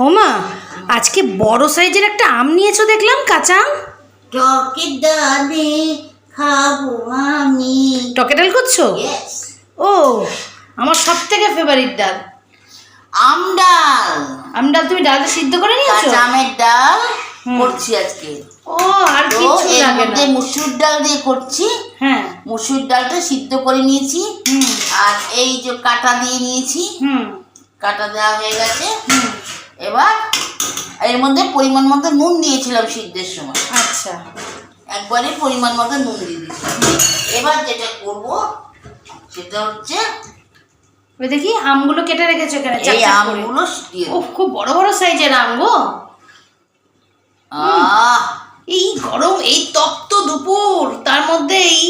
হোমা আজকে বড় সাইজের একটা আম নিয়েছো দেখলাম কাঁচা আম। টকের ডালে খাব আমি। টকে ডাল করছ. ও আমার সব থেকে ফেভারিট ডাল। আম ডাল। আম ডাল তুমি ডালটা সিদ্ধ করে নিয়েছো? কাঁচা আমের ডাল করছি আজকে। ও আর কিছু লাগে না। মুসুর ডাল দিয়ে করছি। হ্যাঁ। মুসুর ডালটা সিদ্ধ করে নিয়েছি। হুম। আর এই যে কাটা দিয়ে নিয়েছি। হুম। কাটা দেওয়া হয়ে গেছে। হুম। এবার এর মধ্যে পরিমাণ মতো নুন দিয়েছিলাম সিদ্ধের সময়। আচ্ছা। একবারে পরিমাণ মতো নুন দিয়ে দিয়েছি এবার যেটা করব সেটা হচ্ছে ওই দেখি আমগুলো কেটে রেখেছো এখানে এই আমগুলো দিয়ে ও খুব বড় বড় সাইজের আম গো। আহ! এই গরম এই তপ্ত দুপুর তার মধ্যে এই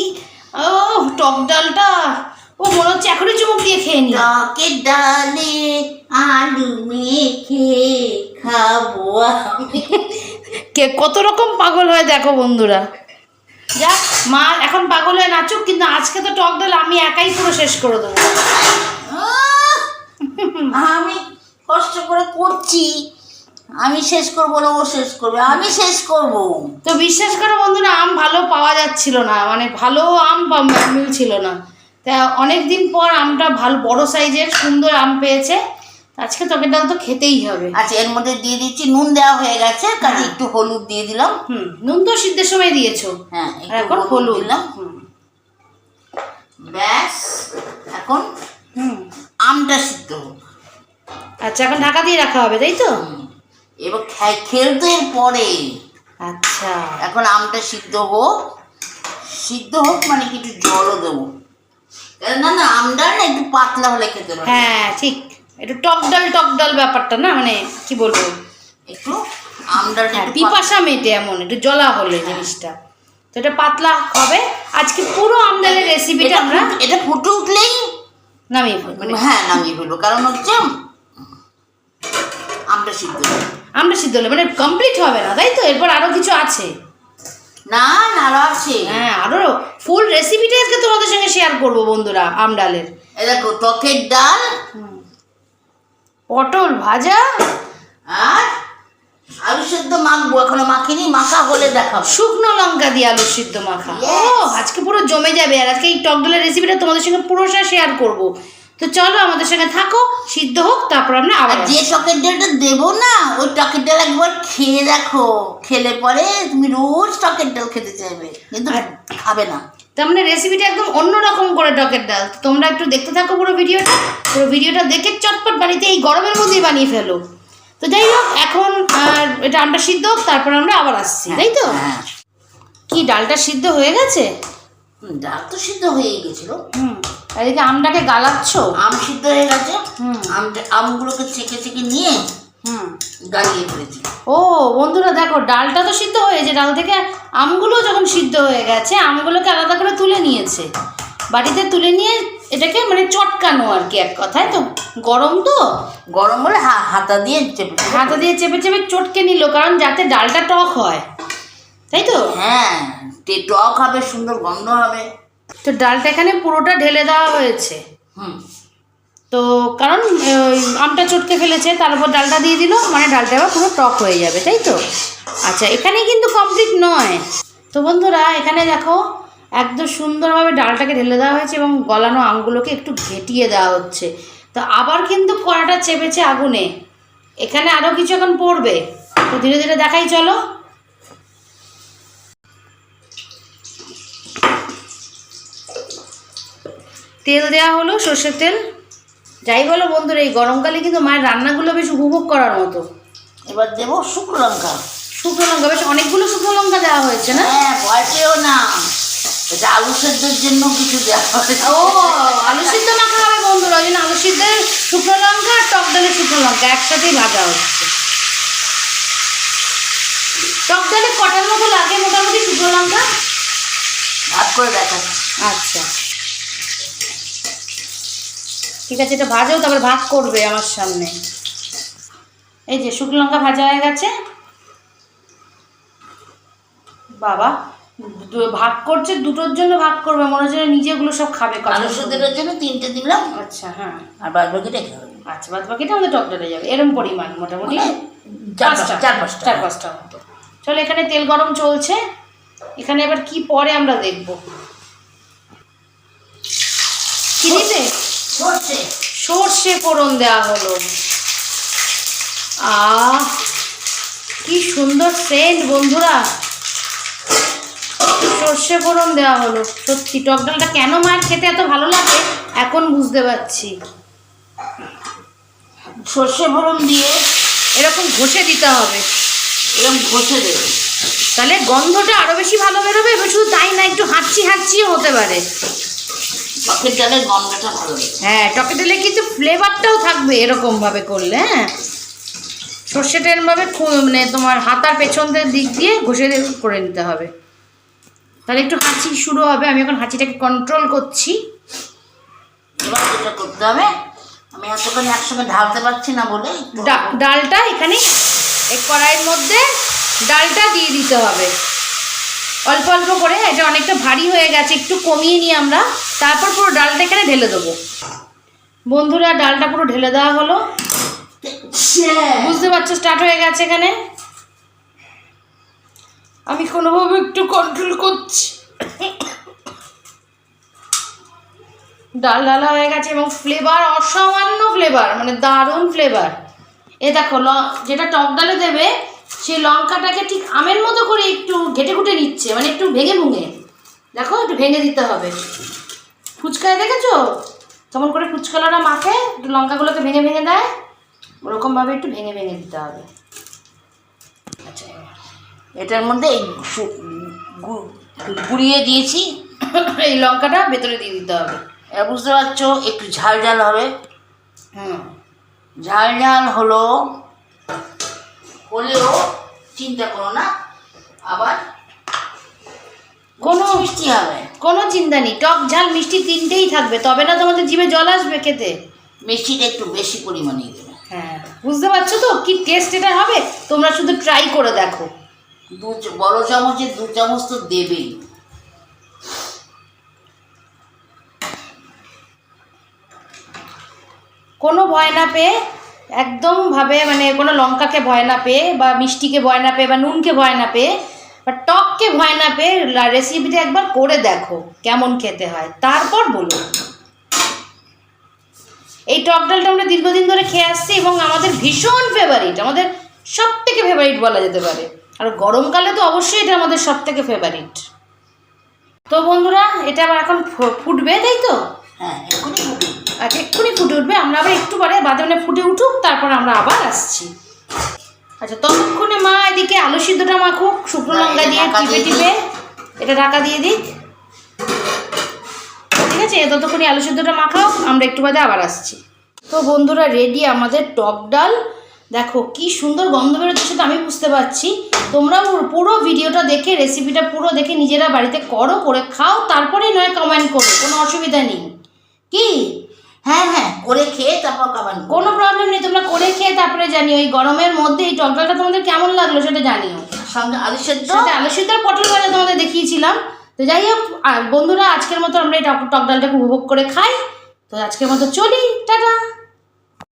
ও টক ডালটা ও মনে হচ্ছে এখনই চুমুক দিয়ে খেয়ে নি টকের ডালে আলু মেখে খাব আমি। কে কত রকম পাগল হয় দেখো বন্ধুরা। যাক মা এখন পাগল হয়ে নাচুক কিন্তু আজকে তো টক ডাল আমি একাই পুরো শেষ করে দেবো! আমি কষ্ট করে করছি। আমি শেষ করব না ও শেষ করবে। আমি শেষ করব। তো বিশ্বাস করো বন্ধুরা আম ভালো পাওয়া যাচ্ছিল না। মানে ভালো আম মিলছিল না। তা অনেক দিন পর আমটা ভালো বড় সাইজের সুন্দর আম পেয়েছে। আজকে টকের ডাল তো খেতেই হবে। আচ্ছা এর মধ্যে দিয়ে দিচ্ছি নুন দেওয়া হয়ে গেছে কাজে হ্যাঁ। একটু হলুদ দিয়ে দিলাম। হুম নুন তো সিদ্ধের সময় দিয়েছ। হ্যাঁ এখন হলুদ দিলাম। হুম। ব্যাস এখন হুম। আমটা সিদ্ধ হোক। আচ্ছা এখন ঢাকা দিয়ে রাখা হবে তাই তো? এবার খে- খেলতে পরে। আচ্ছা। এখন আমটা সিদ্ধ হোক। সিদ্ধ হোক মানে কি একটু জলও দেবো। না না আমটা না একটু পাতলা হলে খেতে পারে হ্যাঁ ঠিক। একটু টক ডাল টক ডাল ব্যাপারটা না মানে কি বলব? একটু আমডালটা হ্যাঁ পিপাসা মেটে এমন একটু জলা হলে জিনিসটা। তো এটা পাতলা হবে। আজকে পুরো আমডালের রেসিপিটা আমরা এটা ফুটে উঠলেই নামিয়ে ফেলব মানে হ্যাঁ নামিয়ে ফেলব। কারণ হচ্ছে আমটা সিদ্ধ। আমরা সিদ্ধ হলে মানে কমপ্লিট হবে না তাই তো? এরপর আরও কিছু আছে। না না আরও আছে হ্যাঁ আরও ফুল রেসিপিটা আজকে তোমাদের সঙ্গে শেয়ার করব বন্ধুরা আমডালের এ দেখো ত্বকের ডাল পটল ভাজা। আর আলু সেদ্ধ মাখবো এখনও মাখিনি মাখা হলে দেখাবো। শুকনো লঙ্কা দিয়ে আলু সিদ্ধ মাখা। ও আজকে পুরো জমে যাবে আর আজকে এই টক ডালের রেসিপিটা তোমাদের সঙ্গে পুরোটা শেয়ার করব। তো চলো আমাদের সঙ্গে থাকো সিদ্ধ হোক তারপর আমরা আবার যে টকের ডালটা দেবো না ওই টকের ডাল একবার খেয়ে দেখো। খেলে পরে তুমি রোজ টকের ডাল খেতে চাইবে কিন্তু খাবে না। তার মানে রেসিপিটা একদম অন্যরকম করে টকের ডাল। তোমরা একটু দেখতে থাকো পুরো ভিডিওটা। পুরো ভিডিওটা দেখে চটপট বাড়িতে এই গরমের মধ্যেই বানিয়ে ফেলো। তো যাই হোক এখন আর এটা আমটা সিদ্ধ হোক তারপর আমরা আবার আসছি তাই তো? হ্যাঁ। কি ডালটা সিদ্ধ হয়ে গেছে? ডাল তো সিদ্ধ হয়ে গেছিল। হুম। এদিকে আমটাকে গালাচ্ছ? আম সিদ্ধ হয়ে গেছে। হুম। আমটা আমগুলোকে চেকে চেকে নিয়ে হুম। গালিয়ে ফেলেছি ও বন্ধুরা দেখো ডালটা তো সিদ্ধ হয়েছে ডাল থেকে আমগুলো যখন সিদ্ধ হয়ে গেছে আমগুলোকে আলাদা করে তুলে নিয়েছে। বাড়িতে তুলে নিয়ে এটাকে মানে চটকানো আর কি এক কথায় তো গরম তো? গরম বলে হাতা দিয়ে চেপে চেপে- হাতা দিয়ে চেপে চেপে চটকে নিল কারণ যাতে ডালটা টক হয়। তাই তো? হ্যাঁ টক হবে সুন্দর গন্ধ হবে। তো ডালটা এখানে পুরোটা ঢেলে দেওয়া হয়েছে। হুম। তো কারণ ওই আমটা চটকে ফেলেছে তার উপর ডালটা দিয়ে দিল মানে ডালটা এবার পুরো টক হয়ে যাবে তাই তো? আচ্ছা এখানে কিন্তু কমপ্লিট নয়। তো বন্ধুরা এখানে দেখো একদম সুন্দরভাবে ডালটাকে ঢেলে দেওয়া হয়েছে এবং গলানো আমগুলোকে একটু ঘেটিয়ে দেওয়া হচ্ছে। তো আবার কিন্তু কড়াটা চেপেছে আগুনে। এখানে আরও কিছু এখন পড়বে। তো ধীরে ধীরে দেখাই চলো। তেল দেওয়া হলো সর্ষের তেল। যাই বলো বন্ধুরা এই গরমকালে কিন্তু মায়ের রান্নাগুলো বেশ উপভোগ করার মতো। এবার দেবো শুকনো লঙ্কা। শুকনো লঙ্কা বেশ অনেকগুলো শুকনো লঙ্কা দেওয়া হয়েছে না? হ্যাঁ ভয় পেও না। এটা আলু সেদ্ধের জন্য কিছু দেওয়া ও আলু সিদ্ধ মাখা হবে বন্ধুরা ওই জন্য আলু সিদ্ধের শুকনো লঙ্কা আর টক ডালের শুকনো লঙ্কা একসাথেই ভাজা হচ্ছে। টক ডালে কটার মতো লাগে মোটামুটি শুকনো লঙ্কা? ভাগ করে আচ্ছা। ঠিক আছে এটা ভাজাও তারপর ভাগ করবে আমার সামনে। এই যে শুকনো লঙ্কা ভাজা হয়ে গেছে। বাবা ভাগ করছে দুটোর জন্য ভাগ করবে মনে হচ্ছে নিজেগুলো সব খাবে আলু জন্য তিনটে দিলাম। আচ্ছা হ্যাঁ। আর বাদ বাকি রেখে আচ্ছা বাদ বাকিটা আমাদের টক ডালে যাবে এরম পরিমাণ মোটামুটি। মানে চার পাঁচটা। চার পাঁচটা মতো। চলো এখানে তেল গরম চলছে। এখানে এবার কি পরে আমরা দেখব কি দিতে সর্ষে ফোড়ন দেওয়া হলো। আহ কি সুন্দর সেন্ট বন্ধুরা। সর্ষে ফোড়ন দেওয়া হলো। সত্যি টক ডালটা কেন মায়ের খেতে এত ভালো লাগে? এখন বুঝতে পারছি। সর্ষে ফোড়ন দিয়ে এরকম ঘষে দিতে হবে। এরকম ঘষে দেবে। তাহলে গন্ধটা আরও বেশি ভালো বেরোবে শুধু তাই না একটু হাঁচি হাঁচিও হতে পারে। টকের ডালের গন্ধটা ভালো হ্যাঁ টকে দিলে কিন্তু ফ্লেভারটাও থাকবে এরকম ভাবে করলে হ্যাঁ? সর্ষেটা এরমভাবে মানে তোমার হাতার পেছনদের দিক দিয়ে ঘষে করে নিতে হবে। তাহলে একটু হাঁচি শুরু হবে আমি এখন হাঁচিটাকে কন্ট্রোল করছি। এবার যেটা করতে হবে আমি এতখানি একসঙ্গে ঢালতে পারছি না বলে ডালটা এখানে এই কড়াইয়ের মধ্যে ডালটা দিয়ে দিতে হবে। অল্প অল্প করে, এটা অনেকটা ভারী হয়ে গেছে, একটু কমিয়ে নিই আমরা। তারপর পুরো ডালটা এখানে ঢেলে দেবো। বন্ধুরা, ডালটা পুরো ঢেলে দেওয়া হলো। বুঝতে পারছ স্টার্ট হয়ে গেছে এখানে? আমি কোনোভাবে একটু কন্ট্রোল করছি। ডাল ডালা হয়ে গেছে এবং ফ্লেভার অসামান্য ফ্লেভার মানে দারুণ ফ্লেভার এ দেখো যেটা টক ডালে দেবে সেই লঙ্কাটাকে ঠিক আমের মতো করে একটু ঘেটে ঘুটে নিচ্ছে মানে একটু ভেঙে ভুঙে। দেখো, একটু ভেঙে দিতে হবে। ফুচকায় দেখেছ? কেমন করে ফুচকালারা মাখে, একটু লঙ্কাগুলোকে ভেঙে ভেঙে দেয়, ওরকমভাবে একটু ভেঙে ভেঙে দিতে হবে। আচ্ছা এটার মধ্যে এই গুঁড়িয়ে দিয়েছি, এই লঙ্কাটা ভেতরে দিয়ে দিতে হবে। বুঝতে পারছ, একটু ঝাল ঝাল হবে। হুম, ঝাল ঝাল হলো হলেও চিন্তা করো না আবার কোনো মিষ্টি হবে। কোনো চিন্তা নেই টক ঝাল মিষ্টি তিনটেই থাকবে তবে না তোমাদের জিভে জল আসবে খেতে। মিষ্টিটা একটু বেশি পরিমাণে দেবে। হ্যাঁ বুঝতে পারছ তো কি টেস্ট এটা হবে? তোমরা শুধু ট্রাই করে দেখো। দু বড় চামচে দু চামচ তো দেবেই। কোনো ভয় না পেয়ে একদম ভাবে মানে কোনো লঙ্কাকে ভয় না পেয়ে বা মিষ্টিকে ভয় না পেয়ে বা নুনকে ভয় না পেয়ে বা টককে ভয় না পেয়ে রেসিপিটা একবার করে দেখো কেমন খেতে হয়। তারপর বলো। এই টক ডালটা আমরা দীর্ঘদিন ধরে খেয়ে আসছি এবং আমাদের ভীষণ ফেভারিট আমাদের সব থেকে ফেভারিট বলা যেতে পারে। আর গরমকালে তো অবশ্যই এটা আমাদের সব থেকে ফেভারিট তো বন্ধুরা, এটা আবার এখন ফুটবে তাই তো? এক্ষুনি ফুটে উঠবে আমরা আবার একটু পরে বাদে মানে ফুটে উঠুক তারপর আমরা আবার আসছি। আচ্ছা ততক্ষণে মা এদিকে আলু সিদ্ধটা মাখুক শুকনো লঙ্কা দিয়ে টিপে টিপে এটা ঢাকা দিয়ে দিক ঠিক আছে ততক্ষণই আলু সিদ্ধটা মাখাও আমরা একটু বাদে আবার আসছি। তো বন্ধুরা রেডি আমাদের টক ডাল? দেখো কি সুন্দর গন্ধ বেরোচ্ছে সেটা আমি বুঝতে পারছি। তোমরাও পুরো ভিডিওটা দেখে রেসিপিটা পুরো দেখে নিজেরা বাড়িতে করো করে খাও তারপরেই নয় কমেন্ট করো কোনো অসুবিধা নেই। কি? হ্যাঁ হ্যাঁ করে খেয়ে তারপর খাবেন কোনো প্রবলেম নেই তোমরা করে খেয়ে তারপরে জানিও। এই গরমের মধ্যে এই টকডালটা তোমাদের কেমন লাগল সেটা জানিও। সঙ্গে আলু সেদ্ধ। সেটা আলু সেদ্ধ আর পটল ভাজা তোমাদের দেখিয়েছিলাম। তো যাই হোক বন্ধুরা আজকের মতো আমরা এই টক টকডালটাকে উপভোগ করে খাই। তো আজকের মতো চলি টাটা।